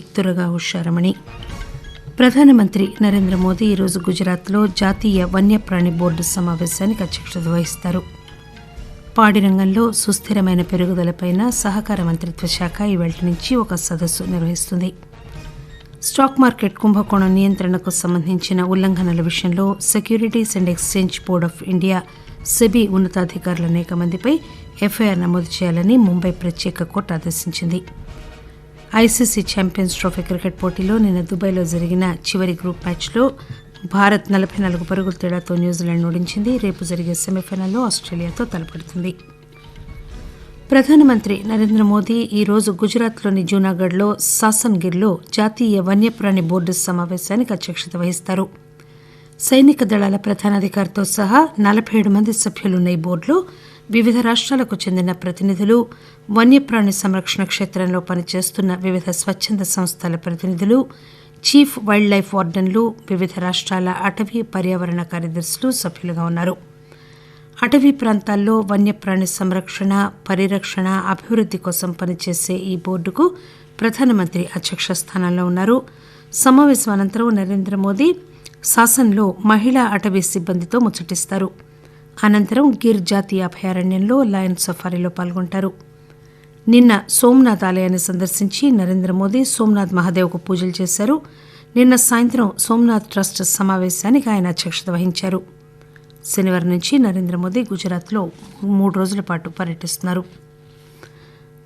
త్వరగా ఉషారమణి. ప్రధానమంత్రి నరేంద్ర మోదీ ఈరోజు గుజరాత్లో జాతీయ వన్యప్రాణి బోర్డు సమావేశానికి అధ్యక్షత వహిస్తారు. పాడి రంగంలో సుస్థిరమైన పెరుగుదలపై సహకార మంత్రిత్వ శాఖ ఈవేళ నుంచి ఒక సదస్సు నిర్వహిస్తుంది. స్టాక్ మార్కెట్ కుంభకోణం నియంత్రణకు సంబంధించిన ఉల్లంఘనల విషయంలో Securities and Exchange Board of India SEBI ఉన్నతాధికారుల అనేక మందిపై ఎఫ్ఐఆర్ నమోదు చేయాలని ముంబై ప్రత్యేక కోర్టు ఆదేశించింది. ఐసీసీ ఛాంపియన్స్ ట్రోఫీ క్రికెట్ పోటీలో నిన్న దుబాయ్లో జరిగిన చివరి గ్రూప్ మ్యాచ్లో భారత్ నలభై నాలుగు పరుగుల తేడాతో న్యూజిలాండ్ ఓడించింది. రేపు జరిగే సెమీఫైనల్లో ఆస్ట్రేలియాతో తలపడుతుంది. ప్రధానమంత్రి నరేంద్ర మోదీ ఈరోజు గుజరాత్లోని జూనాగఢ్లో సాసన్గిర్లో జాతీయ వన్యప్రాణి బోర్డు సమావేశానికి అధ్యక్షత వహిస్తారు. సైనిక దళాల ప్రధానాధికారితో సహా నలభై ఏడు మంది సభ్యులున్న ఈ బోర్డులో వివిధ రాష్ట్రాలకు చెందిన ప్రతినిధులు వన్యప్రాణి సంరక్షణ క్షేత్రంలో పనిచేస్తున్న వివిధ స్వచ్ఛంద సంస్థల ప్రతినిధులు చీఫ్ వైల్డ్ లైఫ్ వార్డెన్లు వివిధ రాష్ట్రాల అటవీ పర్యావరణ కార్యదర్శులు సభ్యులుగా ఉన్నారు. అటవీ ప్రాంతాల్లో వన్యప్రాణి సంరక్షణ పరిరక్షణ అభివృద్ధి కోసం పనిచేసే ఈ బోర్డుకు ప్రధానమంత్రి అధ్యక్ష స్థానంలో ఉన్నారు. సమావేశం అనంతరం నరేంద్ర మోదీ శాసనలో మహిళా అటవీ సిబ్బందితో ముచ్చటిస్తారు. అనంతరం గిర్ జాతీయ అభయారణ్యంలో లయన్ సఫారీలో పాల్గొంటారు. నిన్న సోమనాథ్ ఆలయాన్ని సందర్శించి నరేంద్ర మోదీ సోమనాథ్ మహాదేవ్కు పూజలు చేశారు. నిన్న సాయంత్రం సోమనాథ్ ట్రస్ట్ సమావేశానికి ఆయన అధ్యక్షత వహించారు. శనివారం నుంచి నరేంద్ర మోదీ గుజరాత్లో మూడు రోజుల పాటు పర్యటిస్తున్నారు.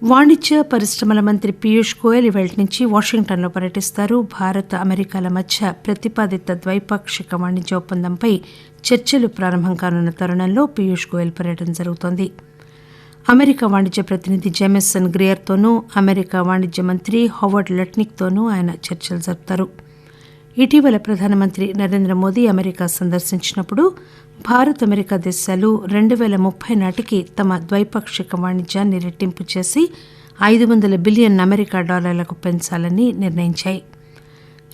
వాణిజ్య పరిశ్రమల మంత్రి పీయూష్ గోయల్ ఇవాళ నుంచి వాషింగ్టన్లో పర్యటిస్తారు. భారత్ అమెరికాల మధ్య ప్రతిపాదిత ద్వైపాక్షిక వాణిజ్య ఒప్పందంపై చర్చలు ప్రారంభం కానున్న తరుణంలో పీయూష్ గోయల్ పర్యటన జరుగుతోంది. అమెరికా వాణిజ్య ప్రతినిధి జెమెసన్ గ్రియర్తోనూ అమెరికా వాణిజ్య మంత్రి హోవర్డ్ లట్నిక్తోనూ ఆయన చర్చలు జరుపుతారు. ఇటీవల ప్రధానమంత్రి నరేంద్ర మోదీ అమెరికా సందర్శించినప్పుడు భారత్ అమెరికా దేశాలు రెండు పేల ముప్పై నాటికి తమ ద్వైపాక్షిక వాణిజ్యాన్ని రెట్టింపు చేసి ఐదు వందల బిలియన్ అమెరికా డాలర్లకు పెంచాలని నిర్ణయించాయి.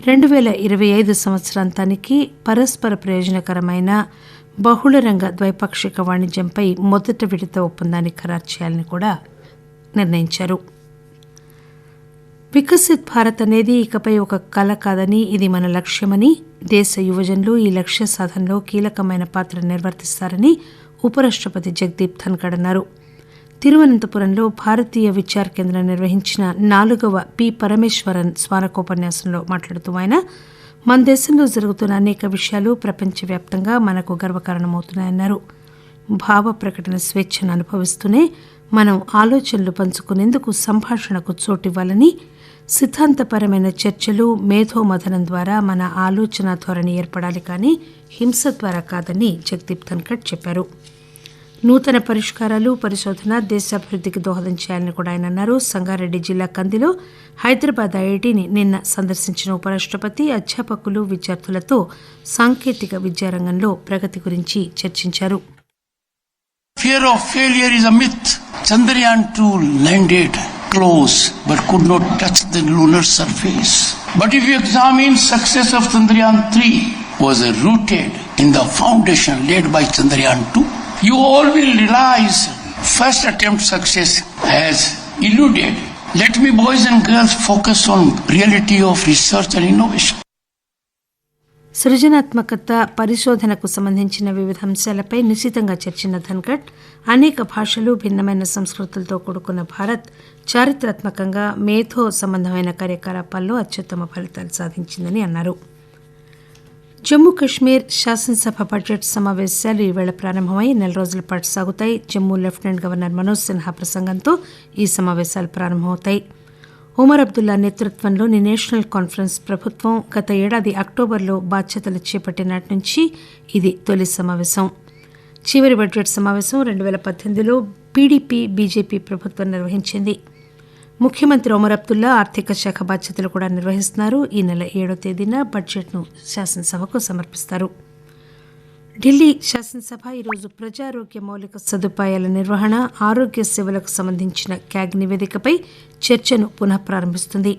రెండు వేల ఇరవై ఐదు సంవత్సరాంతానికి పరస్పర ప్రయోజనకరమైన బహుళరంగ ద్వైపాక్షిక వాణిజ్యంపై మొదట విడత ఒప్పందాన్ని ఖరారు చేయాలని కూడా నిర్ణయించారు. వికసిత్ భారత్ అనేది ఇకపై ఒక కళ కాదని ఇది మన లక్ష్యమని దేశ యువజనులు ఈ లక్ష్య సాధనలో కీలకమైన పాత్ర నిర్వర్తిస్తారని ఉపరాష్టపతి జగదీప్ ధన్కడ్ అన్నారు. తిరువనంతపురంలో భారతీయ విచార్ కేంద్రం నిర్వహించిన నాలుగవ పి. పరమేశ్వరన్ స్మారకోపన్యాసంలో మాట్లాడుతూ ఆయన మన దేశంలో జరుగుతున్న అనేక విషయాలు ప్రపంచవ్యాప్తంగా మనకు గర్వకారణమవుతున్నాయన్నారు. భావ ప్రకటన స్వేచ్ఛను అనుభవిస్తూనే మనం ఆలోచనలు పంచుకునేందుకు సంభాషణకు చోటివ్వాలని సిద్ధాంతపరమైన చర్చలు మేధోమథనం ద్వారా మన ఆలోచన ధోరణి ఏర్పడాలి కానీ హింస ద్వారా కాదని జగదీప్ ధన్కడ్ చెప్పారు. నూతన పరిష్కారాలు పరిశోధన దేశాభివృద్ధికి దోహదం చేయాలని కూడా ఆయన అన్నారు. సంగారెడ్డి జిల్లా కందిలో హైదరాబాద్ ఐఐటిని నిన్న సందర్శించిన ఉపరాష్ట్రపతి అధ్యాపకులు విద్యార్థులతో సాంకేతిక విద్యారంగంలో ప్రగతి గురించి చర్చించారు. Fear of failure is a myth. Chandrayaan 2 landed. Close but could not touch the lunar surface. But if you examine success of Chandrayaan 3 was rooted in the foundation laid by Chandrayaan 2, you all will realize first attempt success has eluded. Let me boys and girls focus on reality of research and innovation. సృజనాత్మకత పరిశోధనకు సంబంధించిన వివిధ అంశాలపై నిశితంగా చర్చిన ధన్కట్ అనేక భాషలు భిన్నమైన సంస్కృతులతో కూడుకున్న భారత్ చారిత్రాత్మకంగా మేధో సంబంధమైన కార్యకలాపాల్లో అత్యుత్తమ ఫలితాలు సాధించిందని అన్నారు. జమ్మూ కశ్మీర్ శాసనసభ బడ్జెట్ సమావేశాలు ఈవేళ ప్రారంభమై నెల రోజుల పాటు సాగుతాయి. జమ్మూ లెఫ్టినెంట్ గవర్నర్ మనోజ్ సిన్హా ప్రసంగంతో ఈ సమావేశాలు ప్రారంభమవుతాయి. ఉమర్ అబ్దుల్లా నేతృత్వంలోని నేషనల్ కాన్ఫరెన్స్ ప్రభుత్వం గత ఏడాది అక్టోబర్లో బాధ్యతలు చేపట్టినాటి నుంచి ఇది తొలి సమావేశం. చివరి బడ్జెట్ సమావేశం రెండు వేల పద్దెనిమిదిలో పీడీపీ బీజేపీ ప్రభుత్వం నిర్వహించింది. ముఖ్యమంత్రి ఒమర్ అబ్దుల్లా ఆర్థిక శాఖ బాధ్యతలు కూడా నిర్వహిస్తున్నారు. ఈ నెల ఏడో తేదీన బడ్జెట్ను శాసనసభకు సమర్పిస్తారు. ఢిల్లీ శాసనసభ ఈరోజు ప్రజారోగ్య మౌలిక సదుపాయాల నిర్వహణ ఆరోగ్య సేవలకు సంబంధించిన క్యాగ్ నివేదికపై చర్చను పునః ప్రారంభిస్తుంది.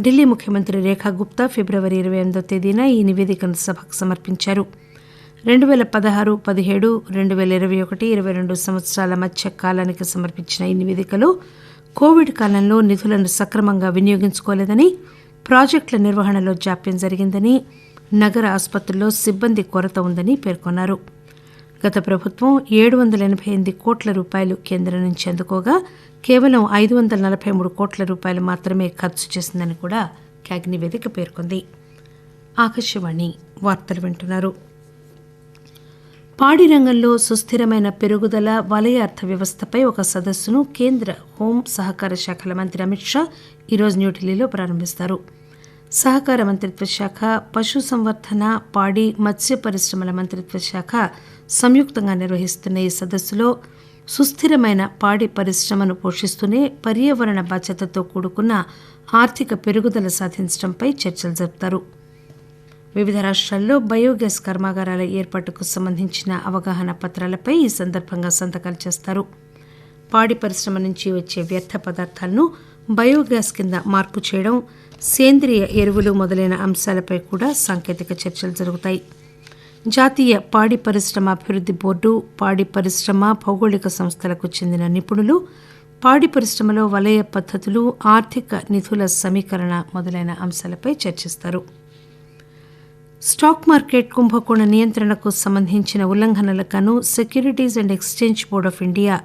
ఢిల్లీ ముఖ్యమంత్రి రేఖా గుప్తా ఫిబ్రవరి ఇరవై ఎనిమిదో తేదీన ఈ నివేదికను సభకు సమర్పించారు. రెండు వేల పదహారు పదిహేడు రెండు వేల ఇరవై ఒకటి ఇరవై రెండు సంవత్సరాల మధ్య కాలానికి సమర్పించిన ఈ నివేదికలో కోవిడ్ కాలంలో నిధులను సక్రమంగా వినియోగించుకోలేదని ప్రాజెక్టుల నిర్వహణలో జాప్యం జరిగిందని నగర ఆసుపత్రుల్లో సిబ్బంది కొరత ఉందని పేర్కొన్నారు. గత ప్రభుత్వం ఏడు వందల ఎనభై ఎనిమిది కోట్ల రూపాయలు కేంద్రం నుంచి అందుకోగా కేవలం ఐదు వందల నలభై మూడు కోట్ల రూపాయలు మాత్రమే ఖర్చు చేసిందని కూడా క్యాగ్ నివేదిక పేర్కొంది. ఆకాశవాణి వార్తలు వింటున్నారు. పాడి రంగంలో సుస్థిరమైన పెరుగుదల వలయ అర్థవ్యవస్థపై ఒక సదస్సును కేంద్ర హోం సహకార శాఖల మంత్రి అమిత్ షా ఈరోజు న్యూఢిల్లీలో ప్రారంభిస్తారు. సహకార మంత్రిత్వ శాఖ పశు సంవర్ధన పాడి మత్స్య పరిశ్రమల మంత్రిత్వ శాఖ సంయుక్తంగా నిర్వహిస్తున్న ఈ సదస్సులో సుస్థిరమైన పాడి పరిశ్రమను పోషిస్తూనే పర్యావరణ బాధ్యతతో కూడుకున్న ఆర్థిక పెరుగుదల సాధించడంపై చర్చలు జరుపుతారు. వివిధ రాష్ట్రాల్లో బయోగ్యాస్ కర్మాగారాల ఏర్పాటుకు సంబంధించిన అవగాహన పత్రాలపై ఈ సందర్భంగా సంతకాలు చేస్తారు. పాడి పరిశ్రమ నుంచి వచ్చే వ్యర్థ పదార్థాలను బయోగ్యాస్ కింద మార్పు చేయడం సేంద్రియ ఎరువులు మొదలైన అంశాలపై కూడా సాంకేతిక చర్చలు జరుగుతాయి. జాతీయ పాడి పరిశ్రమ అభివృద్ధి బోర్డు పాడి పరిశ్రమ భౌగోళిక సంస్థలకు చెందిన నిపుణులు పాడి పరిశ్రమలో వలయ పద్ధతులు ఆర్థిక నిధుల సమీకరణ మొదలైన అంశాలపై చర్చిస్తారు. స్టాక్ మార్కెట్ కుంభకోణ నియంత్రణకు సంబంధించిన ఉల్లంఘనలకు Securities and Exchange Board of India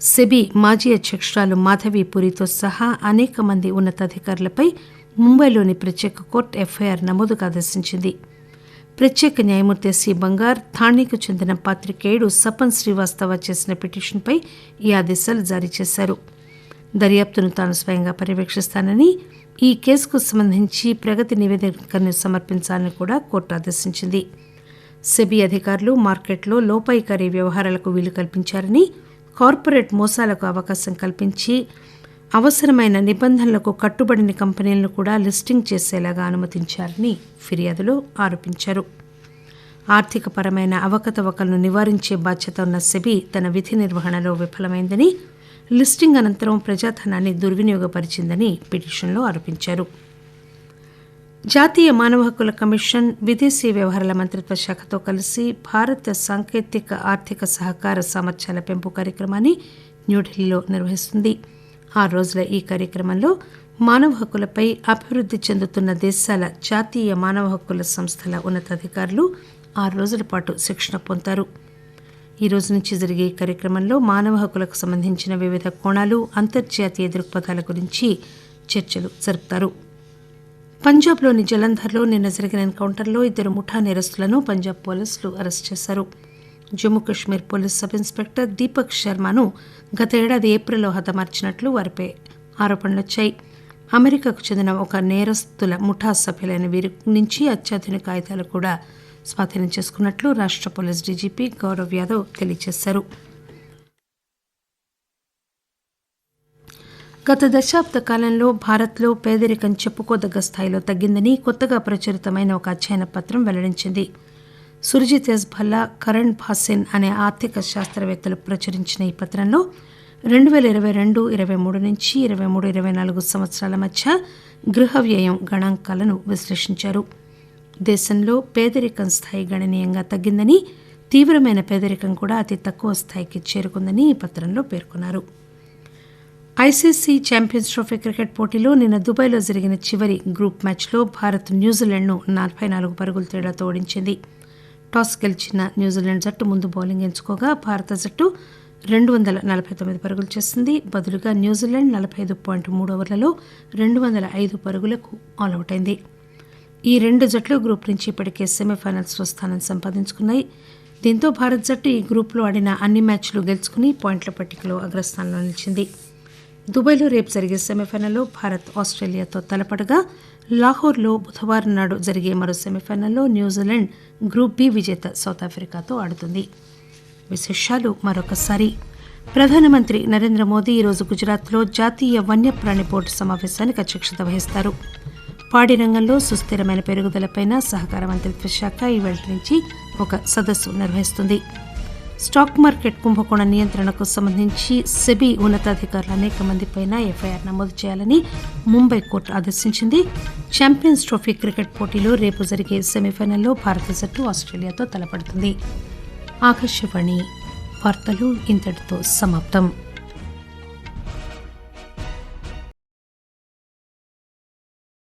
SEBI మాజీ అధ్యక్షురాలు మాధవి పురితో సహా అనేక మంది ఉన్నతాధికారులపై ముంబైలోని ప్రత్యేక కోర్టు ఎఫ్ఐఆర్ నమోదుకు ఆదేశించింది. ప్రత్యేక న్యాయమూర్తి సి. బంగార్ థాణేకు చెందిన పాత్రికేయుడు సపన్ శ్రీవాస్తవ చేసిన పిటిషన్పై ఈ ఆదేశాలు జారీ చేశారు. దర్యాప్తును తాను స్వయంగా పర్యవేక్షిస్తానని ఈ కేసుకు సంబంధించి ప్రగతి నివేదికను సమర్పించాలని కూడా కోర్టు ఆదేశించింది. సెబీ అధికారులు మార్కెట్లో లోపాయికారీ వ్యవహారాలకు వీలు కల్పించారని కార్పొరేట్ మోసాలకు అవకాశం కల్పించి అవసరమైన నిబంధనలకు కట్టుబడిన కంపెనీలను కూడా లిస్టింగ్ చేసేలాగా అనుమతించారని ఫిర్యాదులో ఆరోపించారు. ఆర్థికపరమైన అవకతవకలను నివారించే బాధ్యత ఉన్న సెబీ తన విధి నిర్వహణలో విఫలమైందని లిస్టింగ్ అనంతరం ప్రజాధనాన్ని దుర్వినియోగపరిచిందని పిటిషన్లో ఆరోపించారు. జాతీయ మానవ హక్కుల కమిషన్ విదేశీ వ్యవహారాల మంత్రిత్వ శాఖతో కలిసి భారత సాంకేతిక ఆర్థిక సహకార సామర్థ్యాల పెంపు కార్యక్రమాన్ని న్యూఢిల్లీలో నిర్వహిస్తుంది. ఆరు రోజుల ఈ కార్యక్రమంలో మానవ హక్కులపై అభివృద్ధి చెందుతున్న దేశాల జాతీయ మానవ హక్కుల సంస్థల ఉన్నతాధికారులు ఆరు రోజుల పాటు శిక్షణ పొందుతారు. ఈ రోజు నుంచి జరిగే ఈ కార్యక్రమంలో మానవ హక్కులకు సంబంధించిన వివిధ కోణాలు అంతర్జాతీయ దృక్పథాల గురించి చర్చలు జరుపుతారు. పంజాబ్లోని జలంధర్లో నిన్న జరిగిన ఎన్కౌంటర్లో ఇద్దరు ముఠా నేరస్తులను పంజాబ్ పోలీసులు అరెస్ట్ చేశారు. Jammu Kashmir police sub inspector Deepak శర్మను గత ఏడాది ఏప్రిల్లో హతమార్చినట్లు వారిపై ఆరోపణలొచ్చాయి. అమెరికాకు చెందిన ఒక నేరస్తుల ముఠా సభ్యులైన వీరి నుంచి అత్యాధునిక ఆయుధాలు కూడా స్వాధీనం చేసుకున్నట్లు రాష్ట్ర పోలీస్ డీజీపీ గౌరవ్ యాదవ్ తెలియజేశారు. గత దశాబ్ద కాలంలో భారత్లో పేదరికం చెప్పుకోదగ్గ స్థాయిలో తగ్గిందని కొత్తగా ప్రచురితమైన ఒక అధ్యయన పత్రం వెల్లడించింది. సుర్జిత్ ఎస్ భల్లా కరణ్ భాసిన్ అనే ఆర్థిక శాస్త్రవేత్తలు ప్రచురించిన ఈ పత్రంలో రెండు వేల ఇరవై రెండు ఇరవై మూడు నుంచి ఇరవై మూడు ఇరవై నాలుగు సంవత్సరాల మధ్య గృహ వ్యయం గణాంకాలను విశ్లేషించారు. దేశంలో పేదరికం స్థాయి గణనీయంగా తగ్గిందని తీవ్రమైన పేదరికం కూడా అతి తక్కువ స్థాయికి చేరుకుందని ఈ పత్రంలో పేర్కొన్నారు. ఐసీసీ ఛాంపియన్స్ ట్రోఫీ క్రికెట్ పోటీలో నిన్న దుబాయ్లో జరిగిన చివరి గ్రూప్ మ్యాచ్లో భారత్ న్యూజిలాండ్ను నలభై నాలుగు పరుగుల తేడాతో ఓడించింది. టాస్ గెలిచిన న్యూజిలాండ్ జట్టు ముందు బౌలింగ్ ఎంచుకోగా భారత జట్టు రెండు వందల నలభై తొమ్మిది పరుగులు చేసింది బదులుగా న్యూజిలాండ్ నలభై ఐదు పాయింట్ మూడు ఓవర్లలో రెండు వందల ఐదు పరుగులకు ఆల్అవుట్ అయింది ఈ రెండు జట్లు గ్రూప్ నుంచి ఇప్పటికే సెమీఫైనల్స్లో స్థానం సంపాదించుకున్నాయి. దీంతో భారత్ జట్టు ఈ గ్రూప్లో ఆడిన అన్ని మ్యాచ్లు గెలుచుకుని పాయింట్ల పట్టికలో అగ్రస్థానంలో నిలిచింది. దుబాయ్లో రేపు జరిగే సెమీఫైనల్లో భారత్ ఆస్ట్రేలియాతో తలపడగా లాహోర్లో బుధవారం నాడు జరిగే మరో సెమీఫైనల్లో న్యూజిలాండ్ గ్రూప్ బి విజేత సౌత్ ఆఫ్రికాతో ఆడుతుంది. విశేషాలు మరొకసారి. ప్రధానమంత్రి నరేంద్ర మోదీ ఈరోజు గుజరాత్లో జాతీయ వన్యప్రాణి బోర్డు సమావేశానికి అధ్యక్షత వహిస్తారు. పాడి రంగంలో సుస్థిరమైన పెరుగుదలపై సహకార మంత్రిత్వ శాఖ ఈవేళ నుంచి ఒక సదస్సు నిర్వహిస్తుంది. స్టాక్ మార్కెట్ కుంభకోణ నియంత్రణకు సంబంధించి సెబీ ఉన్నతాధికారులు అనేక మందిపై ఎఫ్ఐఆర్ నమోదు చేయాలని ముంబై కోర్టు ఆదేశించింది. ఛాంపియన్స్ ట్రోఫీ క్రికెట్ పోటీలో రేపు జరిగే సెమీఫైనల్లో భారత జట్టు ఆస్ట్రేలియాతో తలపడుతుంది. ఆకాశవాణి వార్తలు ఇంతటితో సమాప్తం.